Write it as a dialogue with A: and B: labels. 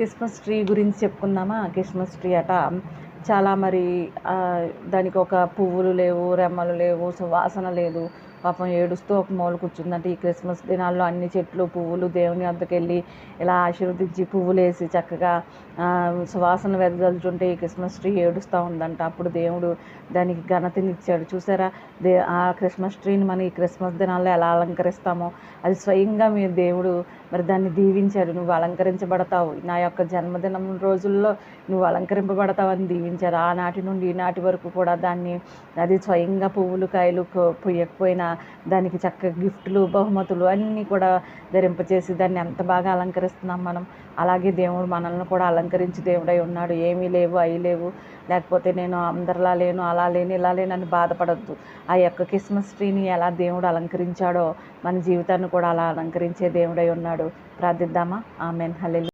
A: Christmas tree గురించి చెప్పుకుందామా? Christmas tree అట. చాలా మరి దానికి ఒక పువ్వులు లేవు రెమ్మలు లేవు సువాసన లేదు. పాపం ఏడుస్తూ ఒక మూల కూర్చుందంటే ఈ క్రిస్మస్ దినాల్లో అన్ని చెట్లు పువ్వులు దేవుని అద్దకెళ్ళి ఇలా ఆశీర్వదించి పువ్వులు వేసి చక్కగా సువాసన వెదజల్చుంటే ఈ క్రిస్మస్ ట్రీ ఏడుస్తూ ఉందంట. అప్పుడు దేవుడు దానికి ఘనతనిచ్చాడు. చూసారా? దే ఆ క్రిస్మస్ ట్రీని మనం ఈ క్రిస్మస్ దినాల్లో ఎలా అలంకరిస్తామో. అది స్వయంగా మీరు దేవుడు మరి దాన్ని దీవించాడు. నువ్వు అలంకరించబడతావు. నా యొక్క జన్మదినం రోజుల్లో నువ్వు అలంకరింపబడతావు అని దీవించారు. ఆనాటి నుండి ఈనాటి వరకు కూడా దాన్ని అది స్వయంగా పువ్వులు కాయలు పొయ్యకపోయినా దానికి చక్కగా గిఫ్ట్లు బహుమతులు అన్నీ కూడా ధరింపచేసి దాన్ని ఎంత బాగా అలంకరిస్తున్నాం మనం. అలాగే దేవుడు మనల్ని కూడా అలంకరించి దేవుడై ఉన్నాడు. ఏమీ లేవు అవి లేవు. లేకపోతే నేను అందరిలా లేను అలా లేను ఇలా లేనని బాధపడద్దు. ఆ యొక్క క్రిస్మస్ ట్రీని ఎలా దేవుడు అలంకరించాడో మన జీవితాన్ని కూడా అలా అలంకరించే దేవుడై ఉన్నాడు. ప్రార్థిద్దామా? ఆమెన్. హలెలు